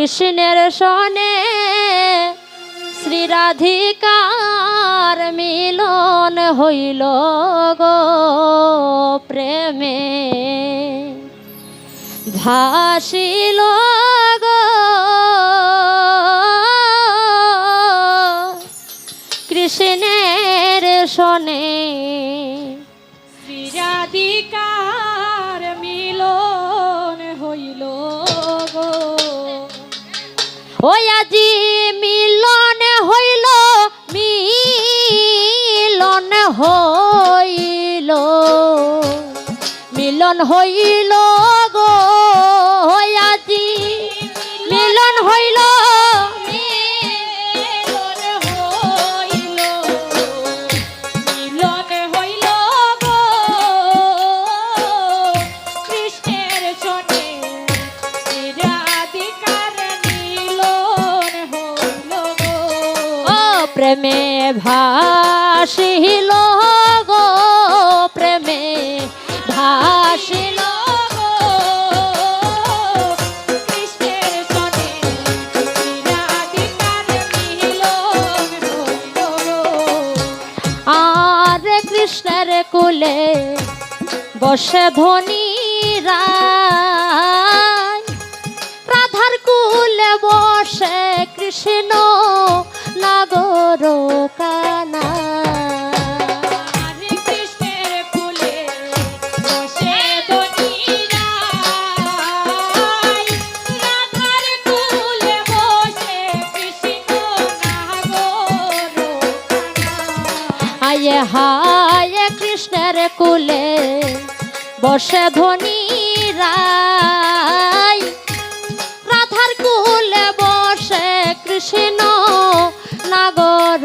কৃষ্ণের সনে শ্রীরাধিকার মিলন হইল গো প্রেমে। ভাসিল ওই আজি মিলন হইল মিলন হইল। মিলন হইল বসে ধনী রাধার কুলে বসে কৃষ্ণ নাগর কানা। হরে হায় কৃষ্ণের কুলে বসে ধনী রায়। রাধার কুলে বসে কৃষ্ণ নাগর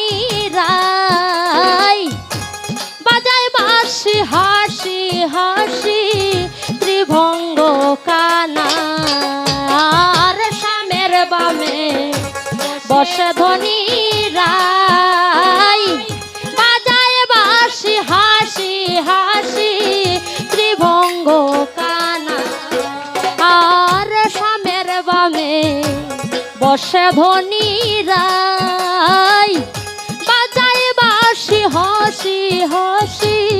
ধনী রাই বাজায় বাসি হাসি হাসি, ত্রিভঙ্গ কানা। আর সামের বামে বসে ধনী রাই বাজায় বাসি হাসি হাসি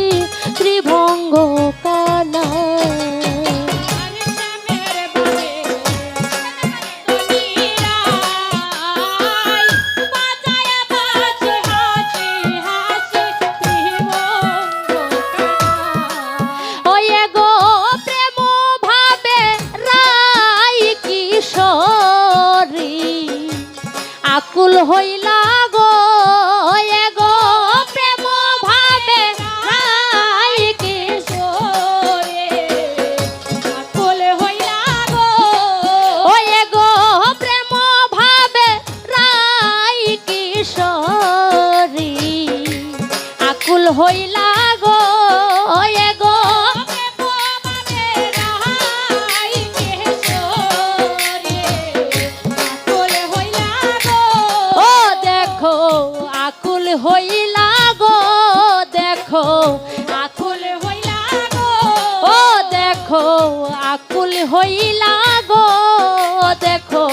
হইলা গো দেখো।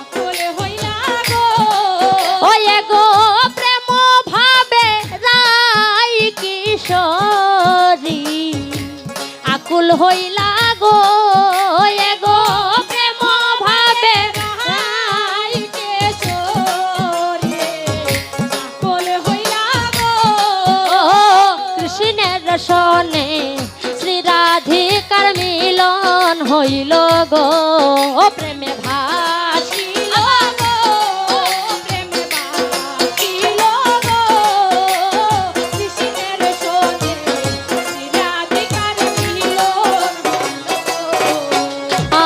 আকুল হইলা গো। ওয়ে গো প্রেম ভাবে আকুল হইলা গো কৃষ্ণের সনে শ্রী রাধিকার মিলন হইল গো প্রেমে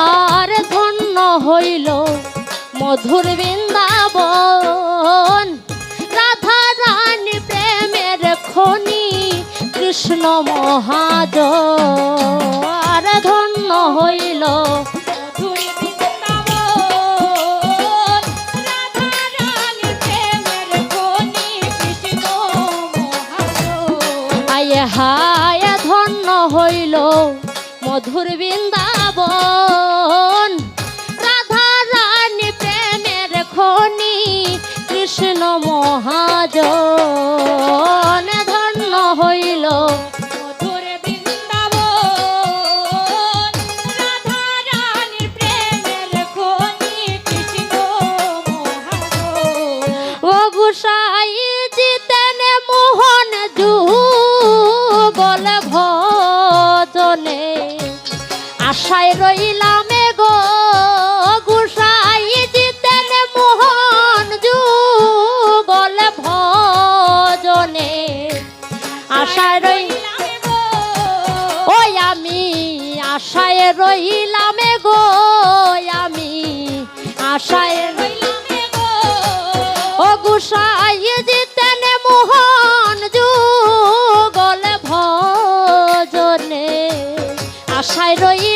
আর ধন্য হইল মধুর বৃন্দাবন। রাধা রানী প্রেমের খনি কৃষ্ণ মহাজ আর ধন্য হইল। হায় ধন্য হইল মধুর বৃন্দাবন। রাধা রানী প্রেমের খনি কৃষ্ণ মহাজন। ভজনে আশায় রইলাম গো, গুসাই জিতেন মোহন যুগল ভজনে। আশায় রইলাম ওই আমি আশায় রইলাম আশায় রইলাম গো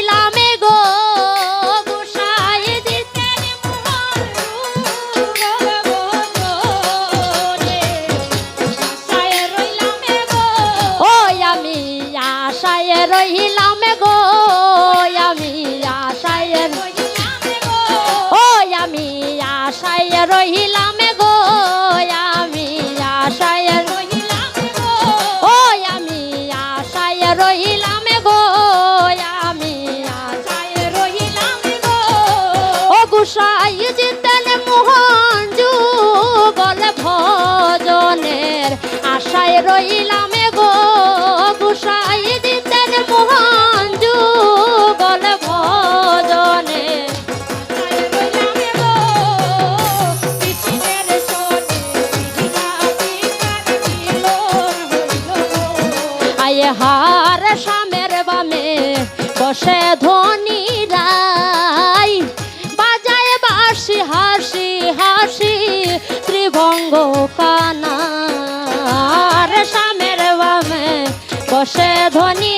বসে ধনীরাই বাজায় বাসি হাসি হাসি ত্রিভঙ্গ কানার। সামের বামে বসে ধনী